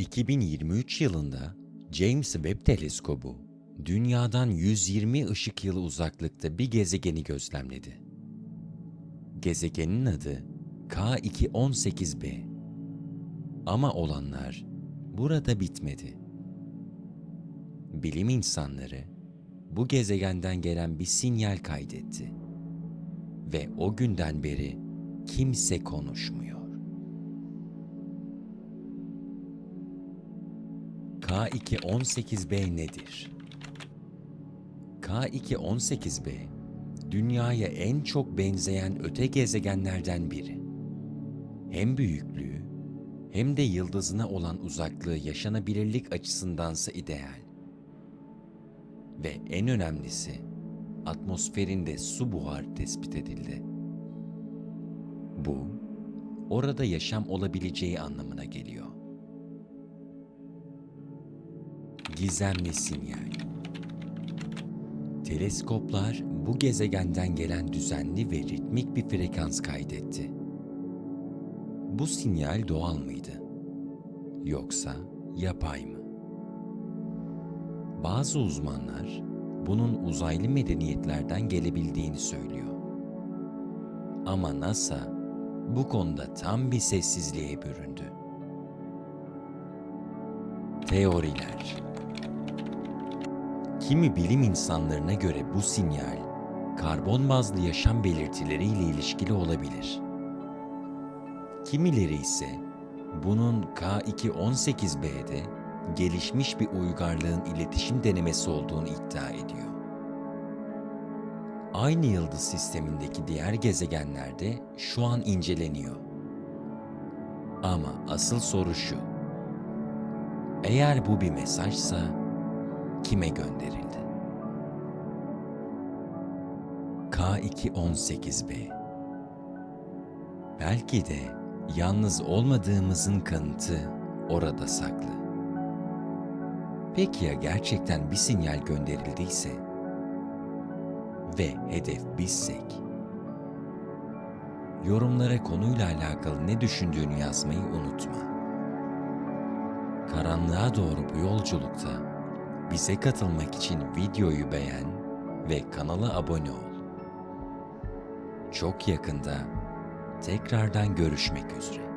2023 yılında James Webb Teleskobu dünyadan 120 ışık yılı uzaklıkta bir gezegeni gözlemledi. Gezegenin adı K218b. Ama olanlar burada bitmedi. Bilim insanları bu gezegenden gelen bir sinyal kaydetti. Ve o günden beri kimse konuşmuyor. K218b nedir? K218b, Dünya'ya en çok benzeyen öte gezegenlerden biri. Hem büyüklüğü hem de yıldızına olan uzaklığı yaşanabilirlik açısındansa ideal. Ve en önemlisi, atmosferinde su buharı tespit edildi. Bu, orada yaşam olabileceği anlamına geliyor. Gizemli sinyal. Teleskoplar bu gezegenden gelen düzenli ve ritmik bir frekans kaydetti. Bu sinyal doğal mıydı? Yoksa yapay mı? Bazı uzmanlar bunun uzaylı medeniyetlerden gelebildiğini söylüyor. Ama NASA bu konuda tam bir sessizliğe büründü. Teoriler Kimi bilim insanlarına göre bu sinyal, karbon bazlı yaşam belirtileriyle ilişkili olabilir. Kimileri ise bunun K218b'de gelişmiş bir uygarlığın iletişim denemesi olduğunu iddia ediyor. Aynı yıldız sistemindeki diğer gezegenlerde şu an inceleniyor. Ama asıl soru şu. Eğer bu bir mesajsa kime gönderildi? K218b Belki de yalnız olmadığımızın kanıtı orada saklı. Peki ya gerçekten bir sinyal gönderildiyse ve hedef bizsek? Yorumlara konuyla alakalı ne düşündüğünü yazmayı unutma. Karanlığa doğru bu yolculukta bize katılmak için videoyu beğen ve kanala abone ol. Çok yakında tekrardan görüşmek üzere.